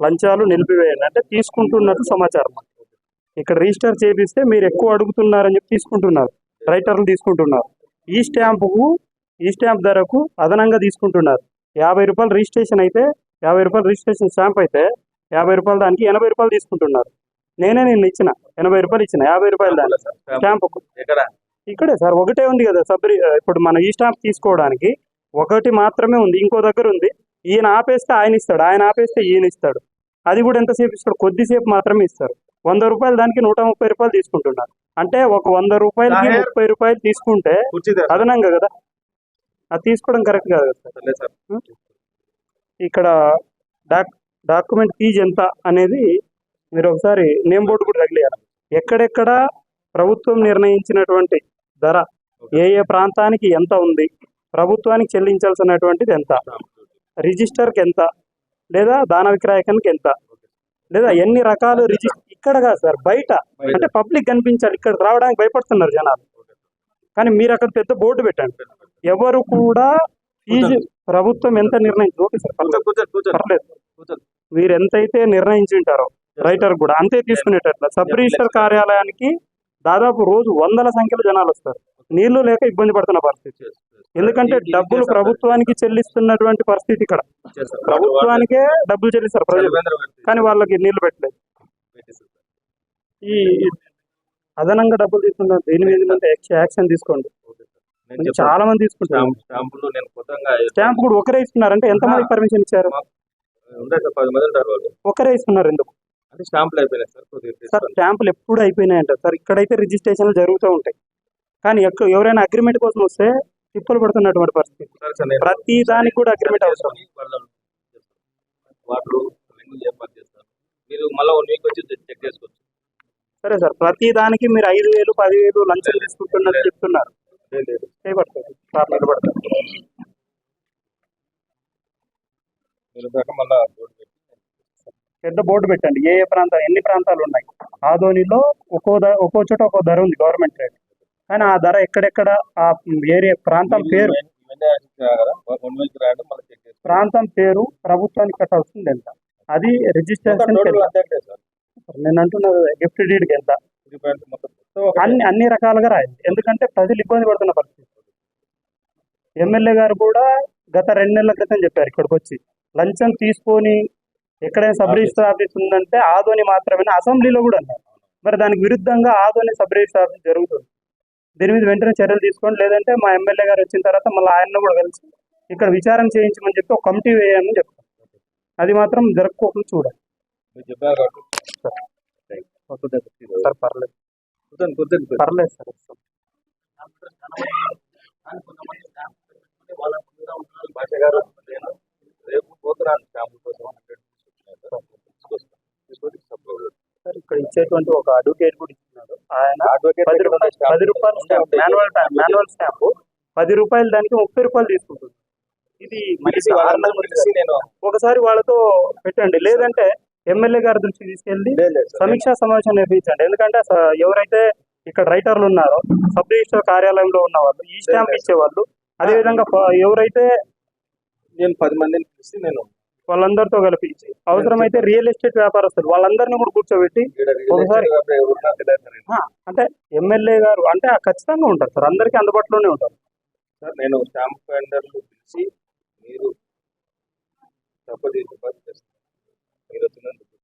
లంచాలు నిలిపివేయండి అంటే తీసుకుంటున్నట్టు సమాచారం ఇక్కడ రిజిస్టర్ చేపిస్తే మీరు ఎక్కువ అడుగుతున్నారని చెప్పి తీసుకుంటున్నారు. రైటర్లు తీసుకుంటున్నారు. ఈ స్టాంపుకు ఈ స్టాంప్ ధరకు అదనంగా తీసుకుంటున్నారు. యాభై రూపాయలు రిజిస్ట్రేషన్ అయితే యాభై రూపాయలు రిజిస్ట్రేషన్ స్టాంప్ అయితే యాభై రూపాయలు దానికి ఎనభై రూపాయలు తీసుకుంటున్నారు. నేనే నేను ఇచ్చిన. ఎనభై రూపాయలు ఇచ్చిన. యాభై రూపాయలు దానికి. స్టాంపుకు. ఇక్కడే సార్. ఒకటే ఉంది కదా సబ్రి ఇప్పుడు మన ఈ స్టాంప్ తీసుకోవడానికి ఒకటి మాత్రమే ఉంది. ఇంకో దగ్గర ఉంది. ఈయన ఆపేస్తే ఆయన ఇస్తాడు ఆయన ఆపేస్తే ఈయన ఇస్తాడు. అది కూడా ఎంతసేపు ఇస్తాడు? కొద్దిసేపు మాత్రమే ఇస్తారు. వంద రూపాయలు దానికి నూట ముప్పై రూపాయలు తీసుకుంటున్నారు. అంటే ఒక వంద రూపాయలకి. ముప్పై రూపాయలు తీసుకుంటే. అదనంగా కదా? అది తీసుకోవడం కరెక్ట్ కాదు కదా సార్? ఇక్కడ డాక్ డాక్యుమెంట్ ఫీజు ఎంత అనేది మీరు ఒకసారి నేమ్ బోర్డు కూడా తగిలేయాలి. ఎక్కడెక్కడ ప్రభుత్వం నిర్ణయించినటువంటి ధర ఏ ఏ ప్రాంతానికి ఎంత ఉంది ప్రభుత్వానికి చెల్లించాల్సినటువంటిది ఎంత? రిజిస్టర్కి ఎంత లేదా దాన విక్రయకానికి ఎంత లేదా ఎన్ని రకాలు రిజిస్టర్ ఇక్కడ కాదు సార్ బయట. అంటే పబ్లిక్ కనిపించాలి ఇక్కడ రావడానికి భయపడుతున్నారు జనాలు. కానీ మీరు అక్కడ పెద్ద బోర్డు పెట్టండి. ఎవరు కూడా ఫీజు ప్రభుత్వం ఎంత నిర్ణయించి ఓకే సార్ పర్లేదు. మీరు ఎంతైతే నిర్ణయించి ఉంటారో రైటర్ కూడా అంతే తీసుకునేటట్ల. సబ్ రిజిస్టర్ కార్యాలయానికి దాదాపు రోజు వందల సంఖ్యలో జనాలు వస్తారు. నీళ్ళు లేక ఇబ్బంది పడుతున్న పరిస్థితి. ఎందుకంటే డబ్బులు ప్రభుత్వానికి చెల్లిస్తున్నటువంటి పరిస్థితి ఇక్కడ. ప్రభుత్వానికే డబ్బులు చెల్లిస్తారు ప్రజలు. కానీ వాళ్ళకి నీళ్ళు పెట్టలేదు. ఈ అదనంగా డబ్బులు తీసుకుంటారు దీని మీద అంటే యాక్షన్ తీసుకోండి. చాలా మంది తీసుకుంటారు. స్టాంప్ కూడా ఒకరే పర్మిషన్ ఇచ్చారు? ఉంటాయి సార్ పది మంది ఉంటారు వాళ్ళు. ఒకరే ఇస్తున్నారు ఎందుకు? అంటే స్టాంపులు అయిపోయినాయి సార్. స్టాంపులు ఎప్పుడు అయిపోయినాయంట సార్. ఇక్కడైతే రిజిస్ట్రేషన్లు జరుగుతూ ఉంటాయి. కానీ ఎవరైనా అగ్రిమెంట్ కోసం వస్తే తిప్పలు పడుతున్నటువంటి పరిస్థితి. ప్రతి దానికి కూడా అగ్రిమెంట్ అవసరం. మీరు మళ్ళీ వన్ వీక్ వచ్చి చెక్ చేసుకోవచ్చు సరే సార్ ప్రతి దానికి మీరు ఐదు వేలు పదివేలు లంచం తీసుకుంటున్నట్టు చెప్తున్నారు. సార్ నిలబడతారు పెద్ద బోర్డు పెట్టండి. ఏ ఏ ప్రాంతాలు ఎన్ని ప్రాంతాలు ఉన్నాయి? ఆదోనిలో ఒక్కో ధర ఒక్కో చోట ఒక్కో ధర ఉంది గవర్నమెంట్ రేట్. కానీ ఆ ధర ఎక్కడెక్కడ ఆ ఏరియా ప్రాంతం పేరు? ప్రాంతం పేరు ప్రభుత్వానికి కట్టాల్సింది ఎంత అది రిజిస్ట్రేషన్ నేను అంటున్నది గిఫ్ట్ డీడ్కి ఎంత? సో. అన్ని అన్ని రకాలుగా రాయండి ఎందుకంటే ప్రజలు ఇబ్బంది పడుతున్న పరిస్థితి. ఎమ్మెల్యే గారు కూడా గత రెండు నెలల క్రితం చెప్పారు ఇక్కడికి వచ్చి. లంచం తీసుకొని ఎక్కడైనా సబ్ రిజిస్టర్ ఆఫీస్ ఉందంటే ఆదోని మాత్రమే అసెంబ్లీలో కూడా అన్నారు. మరి దానికి విరుద్ధంగా ఆదోని సబ్ రిజిస్టర్ ఆఫీస్ జరుగుతుంది. దీని మీద వెంటనే చర్యలు తీసుకోండి. లేదంటే మా ఎమ్మెల్యే గారు వచ్చిన తర్వాత మళ్ళీ ఆయన్ని కూడా కలిసి ఇక్కడ విచారణ చేయించమని చెప్పి ఒక కమిటీ వేయమని చెప్తాం. అది మాత్రం జరుపుకోకుండా చూడాలి. సార్. పర్లేదు. పర్లేదు సార్ ఇక్కడ ఇచ్చేటువంటి ఒక అడ్వకేట్ కూడా ఆయన పది రూపాయలు స్టాంప్ మాన్యువల్ మాన్యువల్ స్టాంప్ పది రూపాయలు దానికి ముప్పై రూపాయలు తీసుకుంటుంది. ఇది ఒకసారి వాళ్ళతో పెట్టండి. లేదంటే ఎమ్మెల్యే గారి దృష్టికి తీసుకెళ్ళి. సమీక్షా సమావేశం నిర్వహించండి. ఎందుకంటే ఎవరైతే ఇక్కడ రైటర్లు ఉన్నారో సబ్ రిజిస్టర్ కార్యాలయంలో ఉన్న వాళ్ళు ఈ స్టాంప్ ఇచ్చేవాళ్ళు అదే విధంగా ప- ఎవరైతే నేను పది మందిని పిలిచి నేను వాళ్ళందరితో కలిపి అవసరమైతే రియల్ ఎస్టేట్ వ్యాపారస్తులు వాళ్ళందరినీ కూడా కూర్చోబెట్టి ఒకసారి- అంటే ఎమ్మెల్యే గారు అంటే ఖచ్చితంగా ఉంటారు సార్. అందరికీ అందుబాటులోనే ఉంటారు. సార్ నేను స్టాంప్ వెండర్లు పిలిచి మీరు తప్పదు